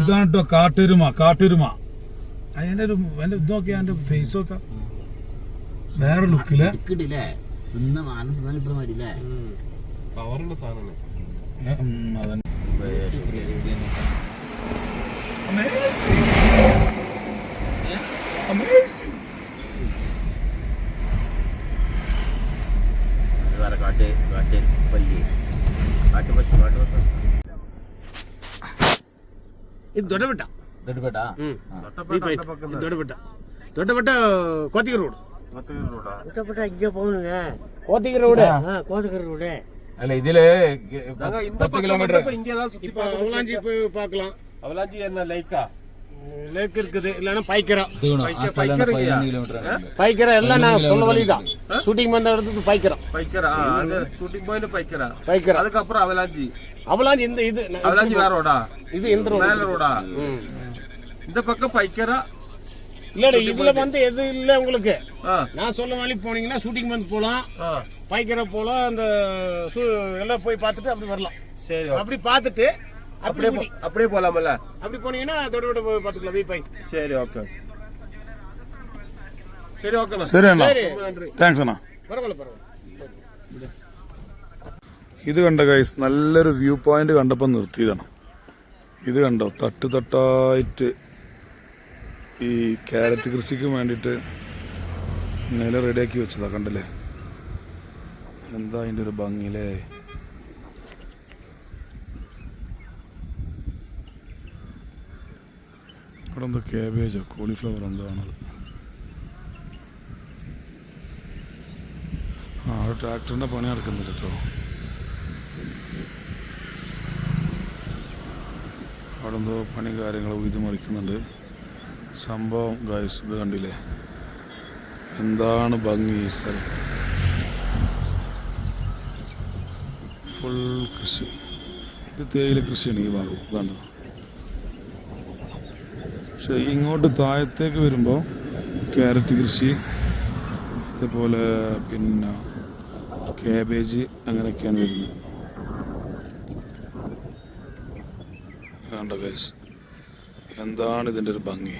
ഇതാണ് കേട്ടോ കാട്ടുരുമ കാട്ടുരുമ. അതിന്റെ ഒരു എന്റെ ഇത് നോക്കിയാ എന്റെ ഫേസ് ഒക്കെ. വേറെ ലുക്കിൽ കാട്ട് കാട്ട് പല്ലി. ಇದು ದೊಡ್ಡ ಬೆಟ್ಟ ದೊಡ್ಡಪೇಟ ಹ್ಞೂ ದೊಡ್ಡಪೇಟ ದೊಡ್ಡಪೇಟ ಕೋತಿಗಿರಿ ರೋಡ್ கஷ்டப்பட்டு அங்கே போகணுங்க. கோத்தகிரி ரோடு. ஆ. கோத்தகிரி ரோடு. அல்ல இதுல பத்து கிலோமீட்டர். இங்கே தான் சுற்றி இப்போ போய் பார்க்கலாம். அவலாஞ்சி என்ன லைக்கா? லேக் இருக்குது இல்லைன்னா பைக்கிறோம் பைக்கிறோம் எல்லாம் நான் சொன்ன வழி தான் ஷூட்டிங் வந்த இடத்துக்கு பைக்கரா. பைக்கிறா ஷூட்டிங் போயில பைக்கிறா பைக்கிறா அதுக்கப்புறம் அவலாஞ்சி. அவலாஞ்சி இந்த இது அவலாஞ்சி வேற ரோடா? இது இந்த ரோடு. மேல ரோடா? இந்த பக்கம் பைக்கரா? இல்லடா இதுல வந்து எது இல்ல உங்களுக்கு. நான் சொல்ல வழி போனீங்கன்னா ஷூட்டிங் வந்து போலாம். பைக்கிற போலாம் அந்த எல்லாம் போய் பார்த்துட்டு அப்படி வரலாம். சரி அப்படி பார்த்துட்டு அப்படியே அப்படியே போ- அப்படியே போலாமல்ல அப்படி போனீங்கன்னா அதோட விட போய் பார்த்துக்கலாம் வி பை சரி ஓகே ஓகே சரி ஓகேண்ணா ശരി അണ്ണാ சரி താങ്ക്സ് അണ്ണാ பரவாயில்ல பரவாயில்ல ഇത് കണ്ട ഗൈസ് നല്ലൊരു വ്യൂ പോയിന്റ് കണ്ടപ്പോൾ നിർത്തിയതാണ് ഇത് കണ്ടോ തട്ട് തട്ടായിട്ട് ഈ ക്യാരറ്റ് കൃഷിക്ക് വേണ്ടിയിട്ട് നില റെഡിയാക്കി വെച്ചതാ കണ്ടല്ലേ എന്താ അതിൻ്റെ ഒരു ഭംഗിയില്ലേ അവിടെ എന്തോ കേബേജോ കോളിഫ്ലവർ എന്തോ ആ അത് ട്രാക്ടറിന്റെ പണി നടക്കുന്നില്ല കേട്ടോ. അവിടെ എന്തോ പണി കാര്യങ്ങൾ ഇത് മറിക്കുന്നുണ്ട്. സംഭവം ഗൈസ് ഇത് കണ്ടില്ലേ? എന്താണ് ഭംഗി ഈ സ്ഥലം? ഫുൾ കൃഷി. ഇത് തേയില കൃഷിയാണ് ഈ ഭാഗം. ഇതാണ് പക്ഷെ ഇങ്ങോട്ട് താഴത്തേക്ക് വരുമ്പോൾ ക്യാരറ്റ് കൃഷി അതേപോലെ പിന്നെ കാബേജ് അങ്ങനെയൊക്കെയാണ് വരുന്നത്. കണ്ടോ കേസ് എന്താണ് ഇതിന്റെ ഒരു ഭംഗി?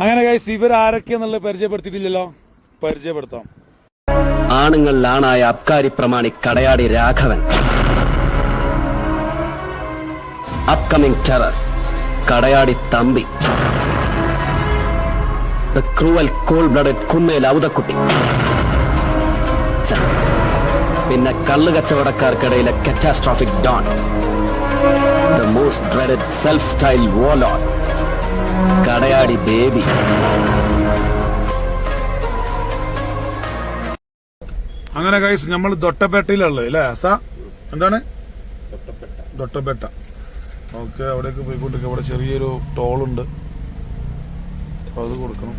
അങ്ങനെ കേസ് ഇവരാരൊക്കെയെന്നുള്ളത് പരിചയപ്പെടുത്തിയിട്ടില്ലല്ലോ. പരിചയപ്പെടുത്താം. ആണുങ്ങളിലാണായ അബ്കാരി പ്രമാണി Kadayadi Raghavan. Upcoming terror Kadayadi Thampi. The cruel cold blooded Kunnel Outhakutty. പിന്നെ കള്ളു കച്ചവടക്കാർക്കിടയിലെ catastrophic don the most dreaded self style villain Kadayadi Baby. അങ്ങനെ കൈസ് നമ്മൾ ദൊട്ടപ്പേട്ടയിലുള്ളത് അല്ലേ അസ? എന്താണ്? ദൊട്ടപ്പേട്ട ഓക്കെ അവിടേക്ക് പോയിക്കൊണ്ടിരിക്കുക അവിടെ ചെറിയൊരു ടോളുണ്ട് അത് കൊടുക്കണം.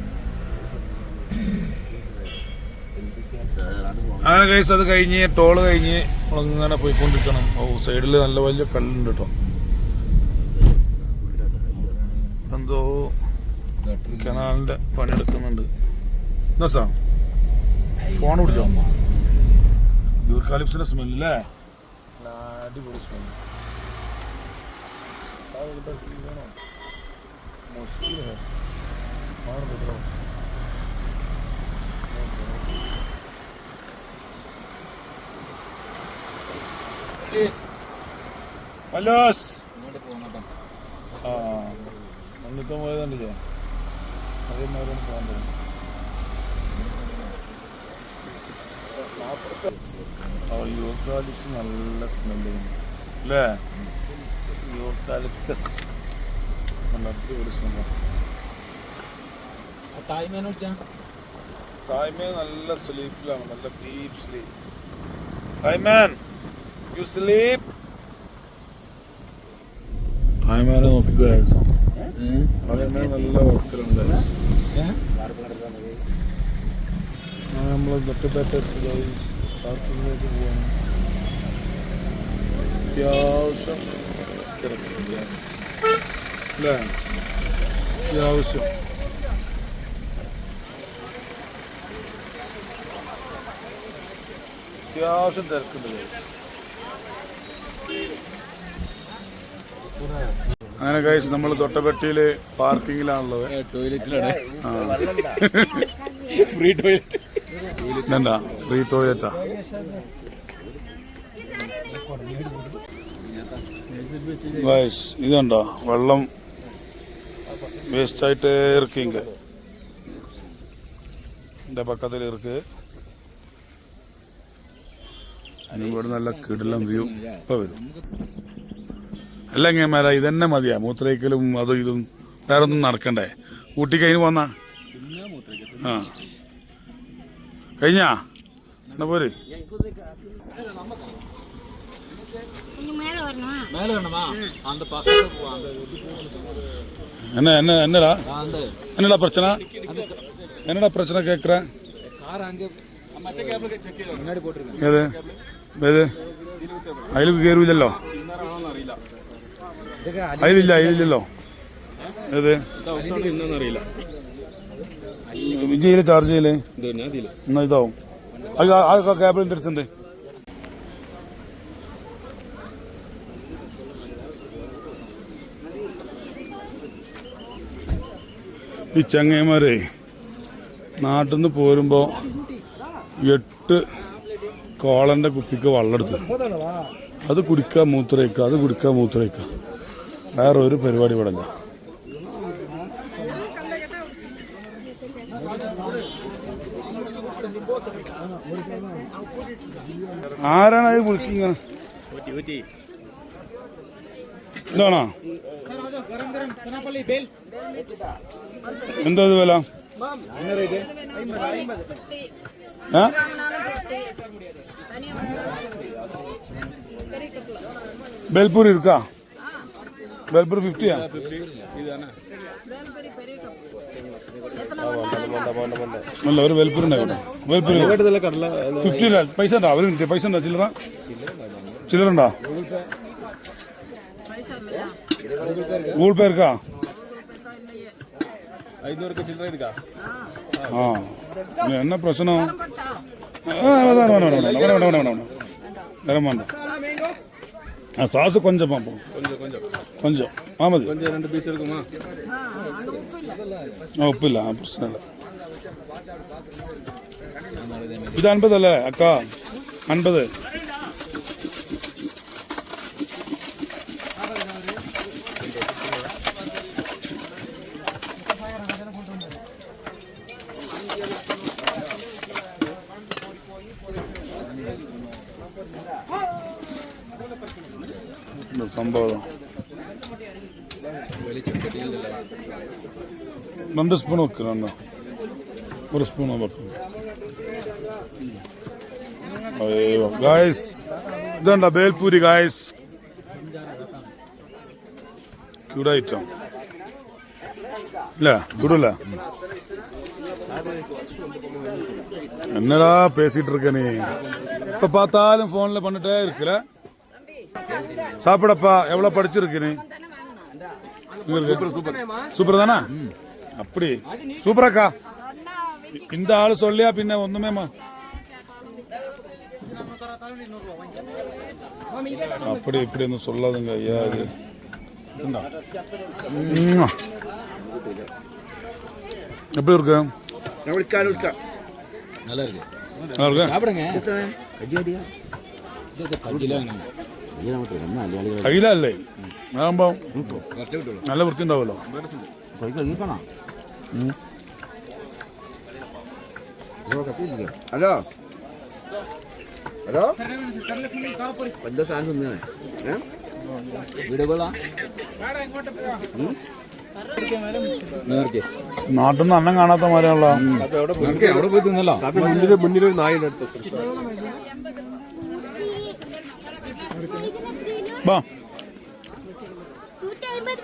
അങ്ങനെ കഴിച്ച് അത് കഴിഞ്ഞ് ടോൾ കഴിഞ്ഞ് അങ്ങനെ പോയിക്കൊണ്ടിരിക്കണം. ഓ സൈഡിൽ നല്ല വലിയ കല്ലുണ്ട് കേട്ടോ എന്തോ കനാലിന്റെ പണിയെടുക്കുന്നുണ്ട് എന്നാ സാ? ഫോൺ പിടിച്ചോ? യൂർക്കാലിപ്സിന്റെ സ്മെല്ല് അല്ലേ നല്ല അടിപൊളി സ്മെല്ല് മല്ലോസ് ആ മണ്ണിത്തം പോയതുണ്ടല്ലേ അതേമാതിരി പോകാൻ തോന്നുന്നു യൂക്കാലിപ്സ് നല്ല സ്മെല്ല് അല്ലേ യൂക്കാലിപ്റ്റസ് നല്ല അടിപൊളി സ്മെല്ലാണ് തായ്മേ നല്ല സ്ലീപ്പിലാണ് നല്ല ഡീപ് സ്ലീപ്പ് തായ്മാൻ യു സ്ലീപ്പ് തായ്മാനെ നോക്കിക്കായിരുന്നു തായ്മാൻ നല്ല ഉറക്കലുണ്ട് നമ്മൾ തൊട്ടപ്പേറ്റ പാർക്കിങ്ങിലേക്ക് പോവാണ് അത്യാവശ്യം അല്ലേ അത്യാവശ്യം അത്യാവശ്യം തിരക്കുണ്ട്. അങ്ങനെ കഴിച്ച് നമ്മൾ തൊട്ടപ്പെട്ടിയിൽ പാർക്കിങ്ങിലാണുള്ളത് ടോയ്ലറ്റിലാണ് ഫ്രീ ടോയ്ലറ്റ് ഫ്രീ ടോയ്ലറ്റാ ഗൈസ് ഇതുണ്ടോ വെള്ളം വേസ്റ്റായിട്ട് ഇറക്കിങ്ക എന്റെ പക്കത്തിൽ ഇറക്ക്. ഇവിടെ നല്ല കിടലം വ്യൂ ഇപ്പൊ വരും. അല്ല എങ്ങനെ ഇതന്നെ മതിയാ. മൂത്രയ്ക്കലും അതും ഇതും വേറെ ഒന്നും നടക്കണ്ടേ. ഊട്ടി കഴിഞ്ഞ് പോന്നാ? ആ. കഴിഞ്ഞാ? എന്നാ പോരെ? மேலே வரணும் மேல வேணுமா அந்த பக்கத்துல போ, அந்த இது என்ன என்ன என்னடா அந்த என்னடா பிரச்சனை என்னடா பிரச்சனை கேட்குறேன் கார் அங்க மற்ற கேப்ல செக் முன்னாடி போட்டிருக்கேன் ഏത് ഏത് അതിൽ കയറില്ലല്ലോ അതിലില്ല അതിലില്ലല്ലോ ഏത് അറിയില്ല വിജയില് ചാർജ് ചെയ്യലേ ഇത് ഞാൻ ഇതില്ല എന്നാ ഇതാവും അത് ആ- ആ കേബിളിൻ്റെ അടുത്തുണ്ട് ഈ ചങ്ങയന്മാരെ നാട്ടിൽ നിന്ന് പോരുമ്പോ എട്ട് കോളന്റെ കുപ്പിക്ക് വള്ളെടുത്ത്. അത് കുടിക്കുക മൂത്രയിക്കുക അത് കുടിക്കുക മൂത്രയിക്കുക വേറെ ഒരു പരിപാടി ഇവിടെ ഇല്ല. ആരാണ് അത് വിളിക്കുന്നത് ഇതാണോ എന്താ ഇത് വില ഏ ബേൽപൂരി ഇരിക്കാ ബേൽപൂരി ഫിഫ്റ്റിയാ അല്ല ഒരു ബേൽപൂരി ഉണ്ടായിക്കോട്ടെ ബേൽപൂരി കടല ഫിഫ്റ്റി ഇല്ല പൈസ ഉണ്ടോ ഒരു മിനിറ്റ് പൈസ ഉണ്ടോ ஐநூறுக்கு சில்லறை இருக்கா? ஆ. என்ன பிரச்சனை? வேணாம் வேணாம் வேணாம் வேணாம் வேணாம் வேணாம் வேணாம் வேண்டாம். ஆ சாசு கொஞ்சம் பார்ப்போம். கொஞ்சம் கொஞ்சம். கொஞ்சம். ஆமாம். கொஞ்சம் ரெண்டு பீஸ் இருக்குமா? உப்பு இல்லை. பிரச்சனை இல்லை. இது அன்பது அல்ல அக்கா. அன்பது. ரெண்டு ஸ்பூன் வைக்கிறேன் அண்ணா. ஒரு ஸ்பூன் பார்க்கணும் காய்ஸ் இதாண்டா பேல்பூரி காய்ஸ் குட் ஐட்டம் இல்லை குடுல என்னடா பேசிட்டு இருக்க நீ? இப்போ பார்த்தாலும் ஃபோனில் பண்ணிட்டே இருக்கல. சாப்பிடப்பா எவ்வளோ படிச்சிருக்கு நீ? சூப்பர் தானா? அப்படி சூப்பராக்கா இந்த ஆளு சொல்லியா பின்ன ஒண்ணுமே மா- அப்படி இப்படி ஒன்றும் சொல்லாதுங்க ஐயா அது உம்மா. எப்படி இருக்கு நல்லா இருக்கு நல்லா இருக்கு சாப்பிடுங்க இது കല്ലില കയ്യിലല്ലേ ആകുമ്പോ നല്ല വൃത്തി ഉണ്ടാവുമല്ലോ ഹലോ? ഹലോ? എന്താ സാധനം തിന്നണേ? ഏ? നാട്ടിൽ നിന്ന് അന്നം കാണാത്ത മാരാണല്ലോ. നേർക്കെ അവിടെ പോയി തിന്നല്ലോ മുന്നിൽ മുന്നിൽ ഒരു നായിന്റെ അടുത്ത് വാ നൂറ്റി അമ്പത്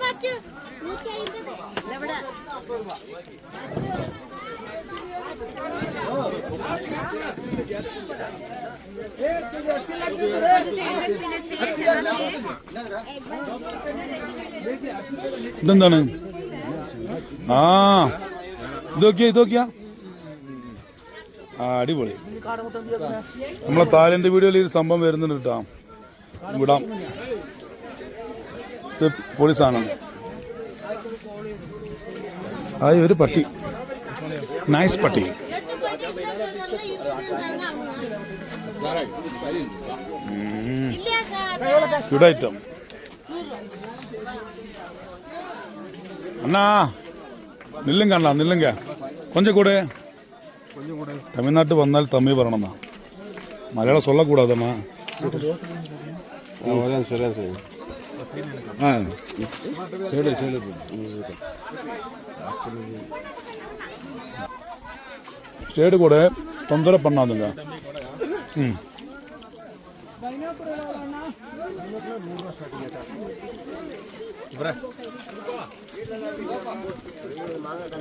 ഇതെന്താണ്? ആ ഇതൊക്കെയാ ഇതൊക്കെയാ. ആ അടിപൊളി. നമ്മളെ തായ്ലൻഡ് വീഡിയോയിൽ ഒരു സംഭവം വരുന്നുണ്ട് കേട്ടോ. വിടാം. ഇത് പൊളി സാധനം ആയി ഒരു പട്ടി നൈസ് പട്ടി ഗുഡ് ഐറ്റം அண்ணா நில்லுங்க அண்ணா நில்லுங்க கொஞ்சம் கூட தமிழ்நாட்டு வந்தால் தமிழ் வரணும்ண்ணா மலையாளம் சொல்லக்கூடாதண்ணா சைடு கூட தொந்தரவு பண்ணாதுங்க ம்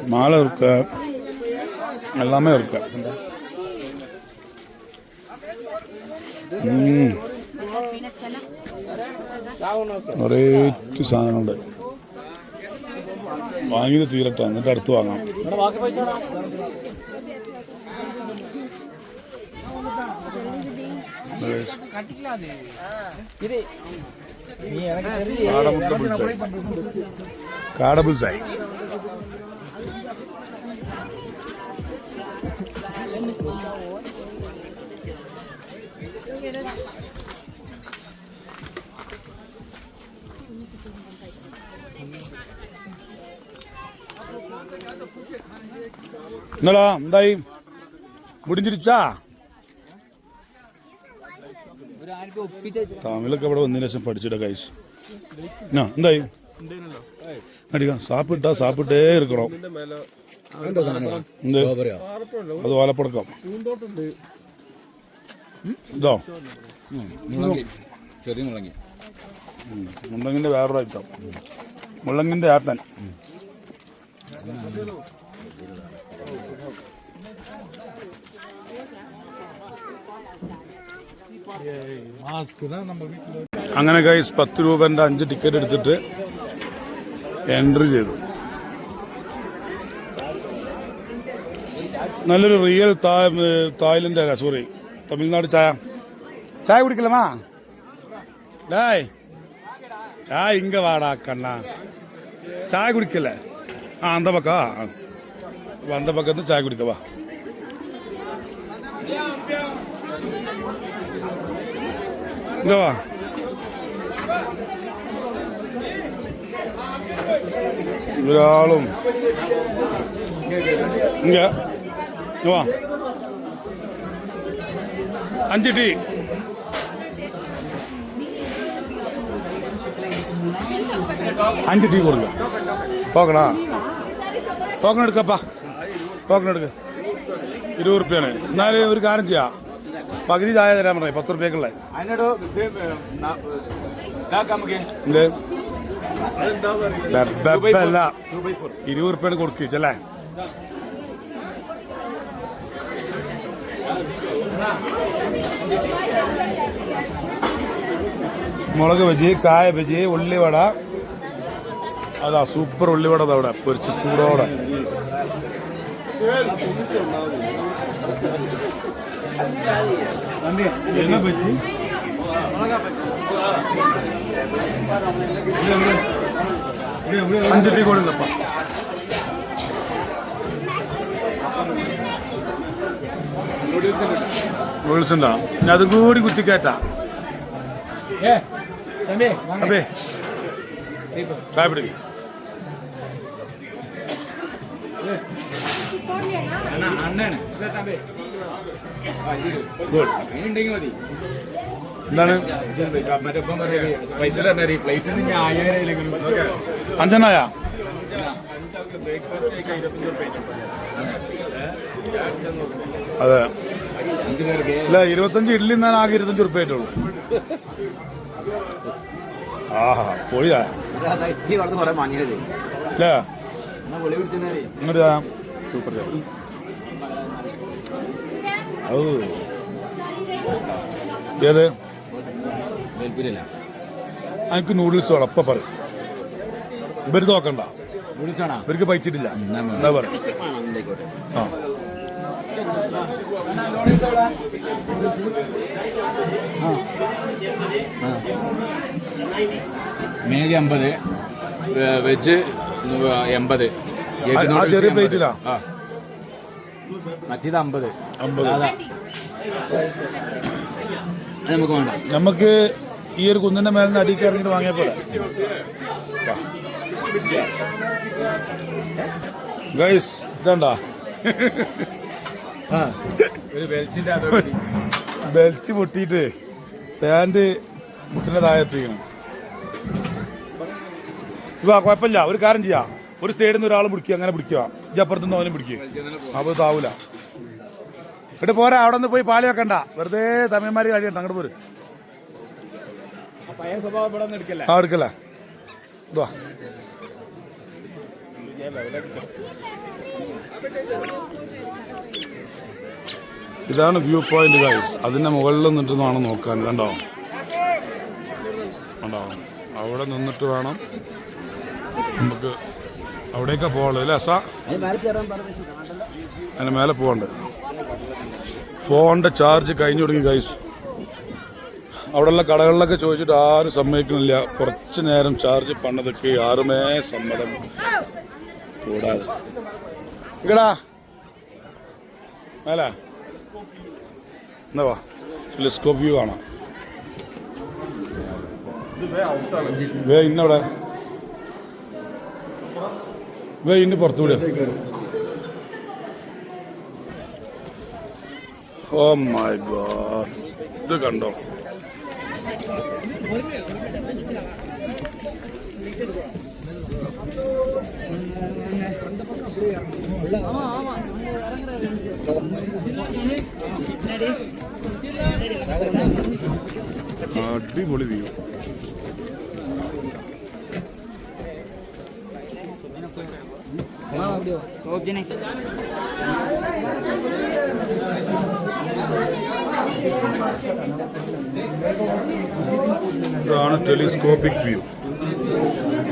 மாலை இருக்கு எல்லாமே இருக்கு ഉം. ഒരേറ്റ് സാധനമുണ്ട് വാങ്ങിയത് തീരട്ടെ എന്നിട്ട് അടുത്ത് വാങ്ങാം. കാടമുട്ട Thank കാട എന്നടാ എന്തായി? മുടിഞ്ഞിരിച്ചാ തമിഴൊക്കെ ഇവിടെ വന്നതിന് ശേഷം പഠിച്ചിട കൈസ് എന്നാ എന്തായി? അടിക്കാം സാപ്പിട്ടാ സാപ്പിട്ടേ ഇരിക്കണം. എന്ത്? അത് ഓലപ്പടക്കം ഇതോ? ചെറിയ മുളങ്ങി വേറൊരു ഐറ്റം മുള്ളങ്ങിന്റെ ആട്ടൻ അങ്ങനെ കൈസ് പത്ത് രൂപന്റെ അഞ്ച് ടിക്കറ്റ് എടുത്തിട്ട് എൻട്രി ചെയ്തു. നല്ലൊരു റിയൽ തായ്ലൻഡ് അല്ല സോറി തമിഴ്നാട് ചായ. ചായ കുടിക്കലമാ ഡായ്. ആ ഇങ്ക വാടാ കണ്ണ. ചായ കുടിക്കല്ലേ? ആ അന്ത പക്ക. അപ്പൊ അന്ത പക്കത്ത് ചായ കുടിക്ക വാ. ഇങ്ക വാ. ഒരാളും ഇങ്ക ഇങ്ങ് വാ. അഞ്ച് ടീ. അഞ്ച് ടീ കൊടുക്ക. ടോക്കണാ ടോക്കൺ എടുക്കപ്പാ ടോക്കൺ എടുക്ക. ഇരുപത് റുപ്യാണ്. എന്നാലും ഒരു കാര്യം ചെയ്യാം. പകുതി ചായ തരാൻ പറഞ്ഞു പത്ത് റുപ്യക്കുള്ള. ഇരുപത് റുപ്യാണ് കൊടുക്കിച്ചല്ലേ മുളക് ബജി കായ ബജി ഉള്ളിവട അതാ സൂപ്പർ ഉള്ളിവട അവിടെ പൊരിച്ച് ചൂടോടെ. അഞ്ച് ടീ കൊടുക്കപ്പ നൂഡിൽസ് ഉണ്ടോ? ഞാൻ അതും കൂടി കുത്തിക്കയറ്റാ ഏ തമ്പി അതെ ചായ പിടിക്കും അണ്ണ അണ്ണാണ് ഇതാ തമ്പി ഗുഡ് ഉണ്ടെങ്കിൽ മതി എന്താണ് മറ്റേ ഇപ്പം പറയുന്നത് പൈസ തന്നേരി പ്ലേറ്റ് ഞാൻ ആയിരം അഞ്ചനായ അതെ. അല്ല ഇല്ല ഇരുപത്തഞ്ച് ഇഡ്ഡലി ഞാൻ ആകെ ഇരുപത്തഞ്ച് ഉറുപ്പ ആയിട്ടുള്ളൂ. ആഹാ പൊളിയാ. ഇഡ്ഡലി വളർന്ന് കുറെ വാങ്ങിയത് അല്ലേ എന്നാ പൊളി പിടിച്ചേ എന്നിട്ട് സൂപ്പർ ഔ ഏത്? എനിക്ക് നൂഡിൽസ് വേണം അപ്പൊ പറ ഇവർ നോക്കണ്ട. ഇവർക്ക് പൈച്ചിട്ടില്ല എന്നാ പറയും. ആ. മേഗി അമ്പത് വെജ് എൺപത് ചെറിയ. പ്ലേറ്റിലാ? മറ്റേത് അമ്പത്. അമ്പത്. നമുക്ക് വേണ്ട. നമുക്ക് ഈ ഒരു കുന്നിന്റെ മേലെ നിന്ന് അടിക്ക് ഇറങ്ങിയിട്ട് വാങ്ങിയ പോലെ ഗൈസ് ഇതണ്ടാ? ബെൽറ്റ് പൊട്ടിയിട്ട് പാന്റ് മുട്ടിന്റെ താഴെ എത്തിക്കണം. ഇവ കുഴപ്പമില്ല. ഒരു കാര്യം ചെയ്യാം. ഒരു സൈഡിൽ നിന്ന് ഒരാൾ പിടിക്കുക അങ്ങനെ പിടിക്കുക. ഈ അപ്പുറത്തുനിന്ന് അവനും പിടിക്കുക അപ്പോൾ താവൂല എന്നിട്ട് പോരാ അവിടെ നിന്ന് പോയി പാളി വെക്കണ്ട. വെറുതെ തമിഴ്മാരി കഴിയണ്ട അങ്ങോട്ട് പോര്. ആ എടുക്കല്ല? ഇതാ. ഇതാണ് വ്യൂ പോയിന്റ് ഗൈസ് അതിന്റെ മുകളിൽ നിന്നിട്ടാണ് നോക്കാൻ. കണ്ടോ? കണ്ടോ? അവിടെ നിന്നിട്ട് വേണം നമുക്ക് അവിടേക്കാ പോകാനുള്ളത് അല്ലേ അസ? അതിന് മേലെ പോകണ്ട്. ഫോണിന്റെ ചാർജ് കഴിഞ്ഞു തുടങ്ങി ഗൈസ് അവിടെയുള്ള കടകളിലൊക്കെ ചോദിച്ചിട്ട് ആരും സമ്മതിക്കുന്നില്ല. കുറച്ച് നേരം ചാർജ് പണിതൊക്കെ ആരുമേ സമ്മതം കൂടാതെ. ഇക്കടാ മേല. എന്നാ വാ. ടെലിസ്കോപ്പ് വ്യൂ കാണാം. വേ ഇന്നവിടെ. വേ ഇന്ന് വിടുക ഓ മൈ ഗോഡ്. ഇത് കണ്ടോ? അടിപൊളി വ്യൂ. ഇതാണ് ടെലിസ്കോപ്പിക് വ്യൂ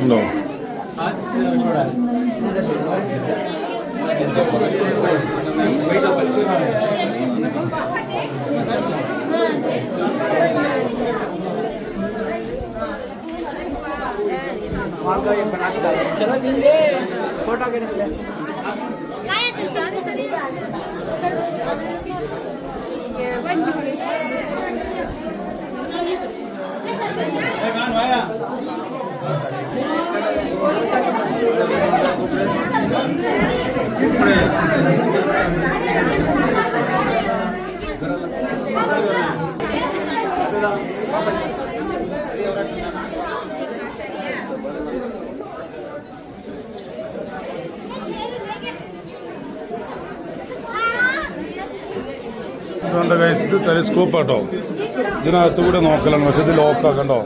ഉണ്ടോ Gaya selfie, ಫೋಟೋ ടെലിസ്കോപ്പ് കേട്ടോ ഇതിനകത്ത് കൂടെ നോക്കലാണ്. പക്ഷെ ഇത് ലോക്കാക്കണ്ടോ?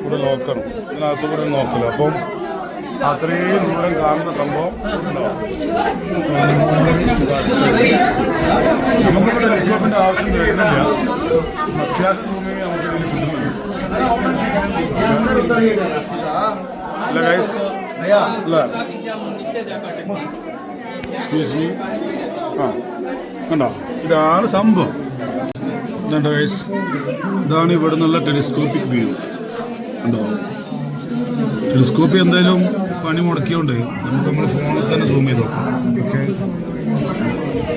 ഇവിടെ ലോക്കാണ്. ഇതിനകത്ത് കൂടെ നോക്കല അപ്പം അത്രയും ദൂരം കാണുന്ന സംഭവം? നമുക്ക് ടെലിസ്കോപ്പിന്റെ ആവശ്യം വരുന്നില്ല. അത്യാവശ്യം സൂമിങ് നമുക്ക് ഇതിൽ കിട്ടുന്നുണ്ട്. എക്സ്ക്യൂസ് മീ ആ. കണ്ടോ? ഇതാണ് സംഭവം. ഇതുണ്ട് ഗൈസ് ഇതാണ് ഇവിടെ നിന്നുള്ള ടെലിസ്കോപ്പിക് വ്യൂ. കണ്ടോ? ടെലിസ്കോപ്പി എന്തായാലും പണി മുടക്കിയോണ്ട് നമുക്ക് നമ്മൾ ഫോണിൽ തന്നെ സൂം ചെയ്ത് നോക്കാം. ഓക്കെ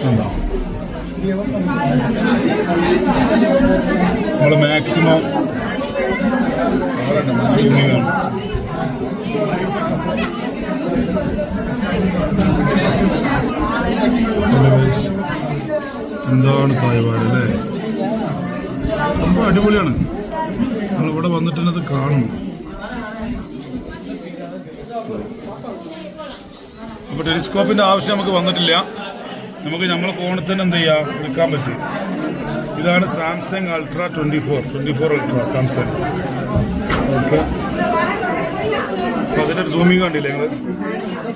കണ്ടോ? നമ്മൾ മാക്സിമം സൂം ചെയ്യണം കണ്ടോ guys? എന്താണ് തായ്വാൻ അല്ലേ? സംഭവം അടിപൊളിയാണ്. നമ്മൾ ഇവിടെ വന്നിട്ട് കാണും അപ്പോൾ ടെലിസ്കോപ്പിന്റെ ആവശ്യം നമുക്ക് വന്നിട്ടില്ല. നമുക്ക് നമ്മളെ ഫോണിൽ തന്നെ എന്ത് ചെയ്യാം? എടുക്കാൻ പറ്റും. ഇതാണ് Samsung ultra twenty four twenty four ultra Samsung. Okay. അതിന്റെ ഒരു സൂമിങ് കണ്ടില്ലേ നിങ്ങൾ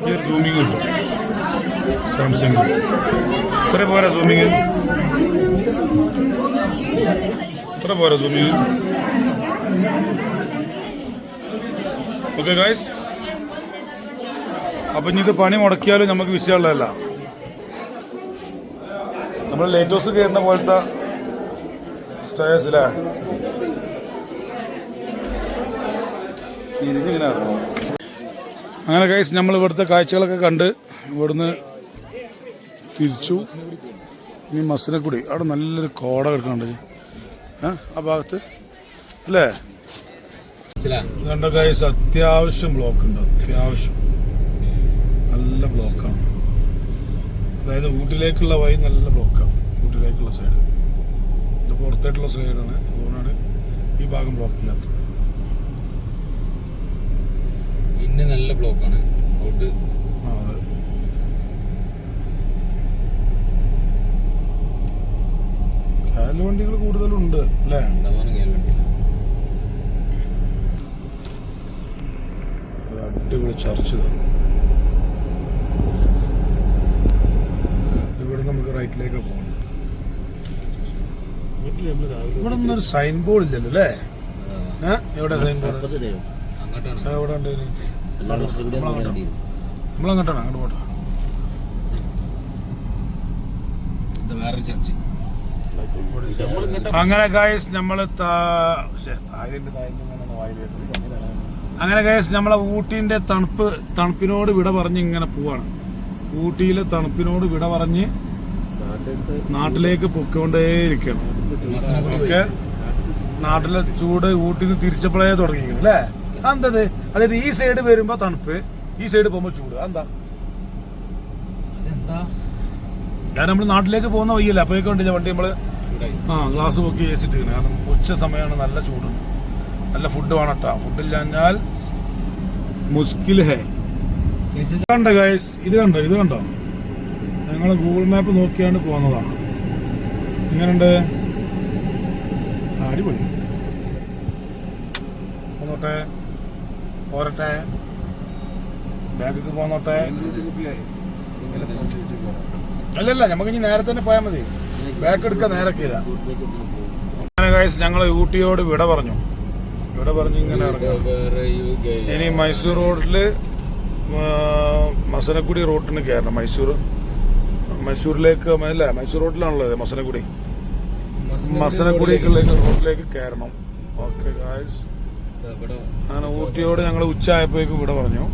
ഈ ഒരു സൂമിങ് കിട്ടും സാംസങ് ഇത്ര പോരാ സൂമിങ് ഇത്ര പോരാ സൂമിങ് ഓക്കെ ഗായ്സ് അപ്പൊ ഇനി ഇത് പണി മുടക്കിയാലും നമുക്ക് വിഷയമുള്ളതല്ല. നമ്മൾ ലൈറ്റ് ഹൗസ് കയറുന്ന പോലത്തെ സ്റ്റേഴ്സ് അല്ലേ തിരിഞ്ഞിങ്ങനെ. അങ്ങനെ കഴിച്ച് നമ്മൾ ഇവിടുത്തെ കാഴ്ചകളൊക്കെ കണ്ട് ഇവിടുന്ന് തിരിച്ചു. ഇനി മസിനക്കുടി. അവിടെ നല്ലൊരു കോട കിടക്കുന്നുണ്ട് ആ ഭാഗത്ത്. അല്ലേ? കണ്ട കൈസ് അത്യാവശ്യം ബ്ലോക്ക് ഉണ്ട്. അത്യാവശ്യം. നല്ല ബ്ലോക്കാണ് അതായത് ഊട്ടിലേക്കുള്ള വഴി നല്ല ബ്ലോക്കാണ് ഊട്ടിലേക്കുള്ള സൈഡ് ഇത് പുറത്തായിട്ടുള്ള സൈഡാണ് അതുകൊണ്ടാണ് ഈ ഭാഗം ബ്ലോക്ക് ഇല്ലാത്തത്. ഇന്ന് നല്ല ബ്ലോക്കാണ് ഔട്ട് ആ അതെ. വണ്ടികൾ കൂടുതലുണ്ട് അല്ലേ? അടിപൊളി ചർച്ച്. ഇവിടെ നമുക്ക് റൈറ്റിലേക്ക് പോകണം ഇവിടെ ഒരു സൈൻ ബോർഡ് ഇല്ലല്ലോ അല്ലേ? എവിടെ സൈൻ ബോർഡ് എവിടെ ഉണ്ട് നമ്മളങ്ങോട്ടാണ് അങ്ങോട്ട് പോട്ടെ. വേറൊരു ചർച്ച് അങ്ങനെ ഗായസ് നമ്മൾ അങ്ങനെ ഗായസ് നമ്മളെ ഊട്ടിന്റെ തണുപ്പ് തണുപ്പിനോട് വിട പറഞ്ഞ് ഇങ്ങനെ പോവാണ്. ഊട്ടിയിലെ തണുപ്പിനോട് വിട പറഞ്ഞ് നാട്ടിലേക്ക് പൊക്കോണ്ടേയിരിക്കണം ഓക്കെ? നാട്ടിലെ ചൂട് ഊട്ടിൽ നിന്ന് തിരിച്ചപ്പോഴേ തുടങ്ങിയിരിക്കണം അല്ലേ? എന്തത് അതായത് ഈ സൈഡ് വരുമ്പോ തണുപ്പ് ഈ സൈഡ് പോകുമ്പോ ചൂട്. എന്താ അതെന്താ? ഞാൻ നമ്മൾ നാട്ടിലേക്ക് പോകുന്ന വയ്യല്ല അപ്പോഴേക്കും വണ്ടി നമ്മൾ? ആ ഗ്ലാസ് പൊക്കി വെച്ചിട്ട് കാരണം ഉച്ച സമയമാണ് നല്ല ചൂടുണ്ട് നല്ല ഫുഡ് വേണം കേട്ടോ ഫുഡില്ലാഞ്ഞാൽ മുസ്കിൽ ഹേ. കണ്ട ഗൈസ് ഇത് കണ്ടോ? ഇത് കണ്ടോ? ഞങ്ങൾ ഗൂഗിൾ മാപ്പ് നോക്കിയാണ്ട് പോകുന്നതാണ് എങ്ങനെയുണ്ട്? അടിപൊളി. പോന്നോട്ടെ. പോരട്ടെ. ബാങ്കിൽ പോന്നോട്ടെ. അല്ലല്ല നമുക്ക് ഇനി നേരത്തെ തന്നെ പോയാൽ മതി. ബാക്ക് എടുക്കാൻ നേരക്കില്ല ഗൈസ് ഞങ്ങൾ ഊട്ടിയോട് വിട പറഞ്ഞു. വിട പറഞ്ഞു ഇങ്ങനെ ഇനി മൈസൂർ റോഡിൽ മസനക്കുടി റോട്ടിന് കയറണം. മൈസൂർ മൈസൂരിലേക്ക് അല്ല മൈസൂർ റോട്ടിലാണല്ലോ ഇത് മസനക്കുടി. മസനക്കുടിക്കുള്ളിലേക്ക് റോഡിലേക്ക് കയറണം. ഓക്കെ ഗായ്സ് അങ്ങനെ ഊട്ടിയോട് ഞങ്ങൾ ഉച്ച ആയപ്പോഴേക്കും വിട പറഞ്ഞു.